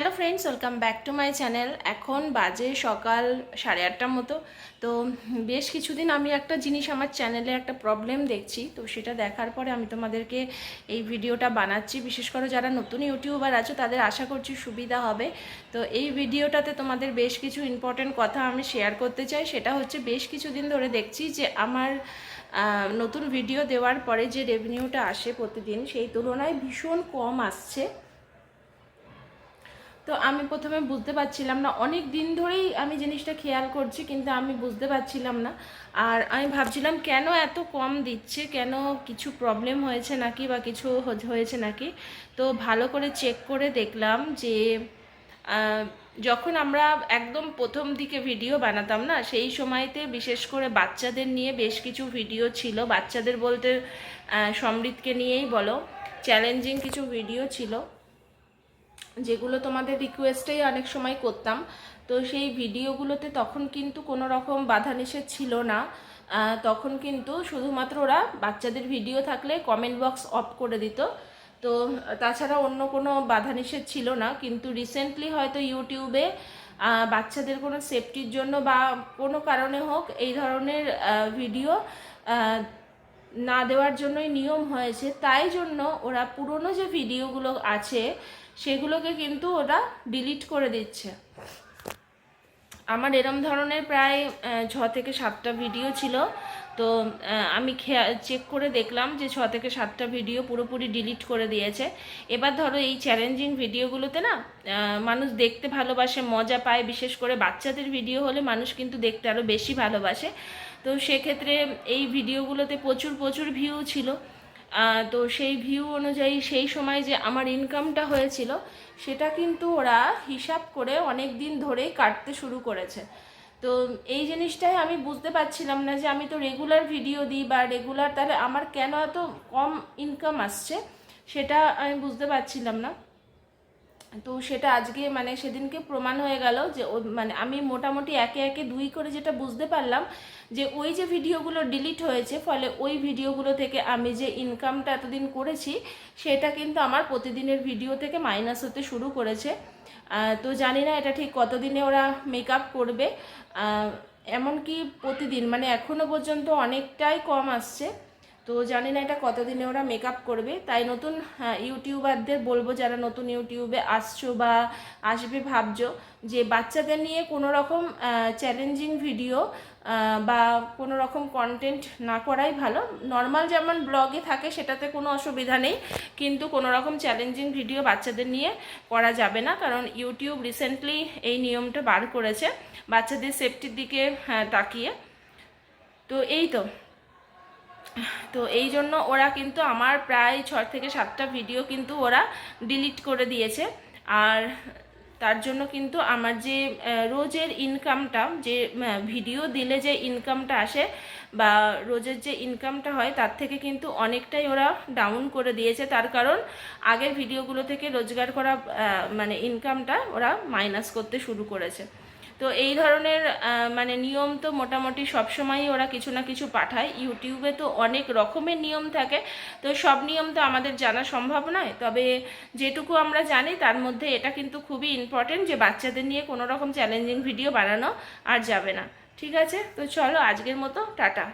Hello friends welcome back to my channel এখন বাজে সকাল সাড়ে আটটার মতো। তো বেশ কিছুদিন আমি একটা জিনিস আমার চ্যানেলে একটা প্রবলেম দেখছি। তো সেটা দেখার পরে আমি তোমাদেরকে এই ভিডিওটা বানাচ্ছি। বিশেষ করে যারা নতুন ইউটিউবার আছো, তাদের আশা করছি সুবিধা হবে। তো এই ভিডিওটাতে তোমাদের বেশ কিছু ইম্পর্টেন্ট কথা আমি শেয়ার করতে চাই। সেটা হচ্ছে বেশ কিছুদিন ধরে দেখছি যে আমার নতুন ভিডিও দেওয়ার পরে যে রেভিনিউটা আসে প্রতিদিন, সেই তুলনায় ভীষণ কম আসছে। তো আমি প্রথমে বুঝতে পারছিলাম না, অনেক দিন ধরেই আমি জিনিসটা খেয়াল করছি, কিন্তু আমি বুঝতে পারছিলাম না। আর আমি ভাবছিলাম, কেন এত কম দিচ্ছে? কেন কিছু প্রবলেম হয়েছে নাকি বা কিছু হয়েছে নাকি? তো ভালো করে চেক করে দেখলাম যে যখন আমরা একদম প্রথম দিকে ভিডিও বানাতাম না, সেই সময়তে বিশেষ করে বাচ্চাদের নিয়ে বেশ কিছু ভিডিও ছিল। বাচ্চাদের বলতে সমৃদ্ধকে নিয়েই বলো চ্যালেঞ্জিং কিছু ভিডিও ছিল। যেগুলো তোমাদের রিকোয়েস্টেই অনেক সময় করতাম। তো সেই ভিডিওগুলোতে তখন কিন্তু কোনো রকম বাধা নিষেধ ছিল না। তখন কিন্তু শুধুমাত্র ওরা বাচ্চাদের ভিডিও থাকলে কমেন্ট বক্স অফ করে দিত। তো তাছাড়া অন্য কোনো বাধা নিষেধ ছিল না। কিন্তু রিসেন্টলি হয়তো ইউটিউবে বাচ্চাদের কোনো সেফটির জন্য বা কোনো কারণে হোক এই ধরনের ভিডিও না দেওয়ার জন্যই নিয়ম হয়েছে। তাই জন্য ওরা পুরনো যে ভিডিওগুলো আছে, সেগুলোকে কিন্তু ওরা ডিলিট করে দিচ্ছে। আমার এরম ধরনের প্রায় ছ থেকে সাতটা ভিডিও ছিল। তো আমি চেক করে দেখলাম যে ছ থেকে সাতটা ভিডিও পুরোপুরি ডিলিট করে দিয়েছে। এবার ধরো এই চ্যালেঞ্জিং ভিডিওগুলোতে না মানুষ দেখতে ভালোবাসে, মজা পায়। বিশেষ করে বাচ্চাদের ভিডিও হলে মানুষ কিন্তু দেখতে আরও বেশি ভালোবাসে। তো সেক্ষেত্রে এই ভিডিওগুলোতে প্রচুর প্রচুর ভিউ ছিল। তো সেই ভিউ অনুযায়ী সেই সময় যে আমার ইনকামটা হয়েছিল, সেটা কিন্তু ওরা হিসাব করে অনেক দিন ধরেই কাটতে শুরু করেছে। তো এই জিনিসটাই আমি বুঝতে পারছিলাম না যে আমি তো রেগুলার ভিডিও দিই বা রেগুলার তাহলে আমার কেন এত কম ইনকাম আসছে, সেটা আমি বুঝতে পারছিলাম না। তো সেটা আজকে মানে সেদিনকে প্রমাণ হয়ে গেল যে মানে আমি মোটামুটি একে একে দুই করে যেটা বুঝতে পারলাম যে ওই যে ভিডিওগুলো ডিলিট হয়েছে ফলে ওই ভিডিওগুলো থেকে আমি যে ইনকামটা এতদিন করেছি সেটা কিন্তু আমার প্রতিদিনের ভিডিও থেকে মাইনাস হতে শুরু করেছে। তো জানি না এটা ঠিক কতদিনে ওরা মেকআপ করবে। আহ, এমনকি প্রতিদিন মানে এখনও পর্যন্ত অনেকটাই কম আসছে। তো জানি না এটা কতদিনে ওরা মেকআপ করবে। তাই নতুন হ্যাঁ, ইউটিউবারদের বলব যারা নতুন ইউটিউবে আসছো বা আসবে ভাবছ যে বাচ্চাদের নিয়ে কোনো রকম চ্যালেঞ্জিং ভিডিও বা কোনো রকম কন্টেন্ট না করাই ভালো। নর্মাল যেমন ব্লগে থাকে সেটাতে কোনো অসুবিধা নেই কিন্তু কোনো রকম চ্যালেঞ্জিং ভিডিও বাচ্চাদের নিয়ে করা যাবে না কারণ ইউটিউব রিসেন্টলি এই নিয়মটা বার করেছে বাচ্চাদের সেফটির দিকে হ্যাঁ, তাকিয়ে। তো এই তো। তো এই জন্য ওরা কিন্তু আমার প্রায় ছ থেকে সাতটা ভিডিও কিন্তু ওরা ডিলিট করে দিয়েছে। আর তার জন্য কিন্তু আমার যে রোজের ইনকামটা যে ভিডিও দিলে যে ইনকামটা আসে বা রোজের যে ইনকামটা হয়, তার থেকে কিন্তু অনেকটাই ওরা ডাউন করে দিয়েছে। তার কারণ আগের ভিডিওগুলো থেকে রোজগার করা মানে ইনকামটা ওরা মাইনাস করতে শুরু করেছে। তো এই ধরনের মানে নিয়ম তো মোটামুটি সবসময়ই ওরা কিছু না কিছু পাঠায়। ইউটিউবে তো অনেক রকমের নিয়ম থাকে, তো সব নিয়ম তো আমাদের জানা সম্ভব নয়। তবে যেটুকু আমরা জানি, তার মধ্যে এটা কিন্তু খুবই ইম্পর্টেন্ট যে বাচ্চাদের নিয়ে কোনো রকম চ্যালেঞ্জিং ভিডিও বানানো আর যাবে না। ঠিক আছে? তো চলো আজকের মতো, টাটা।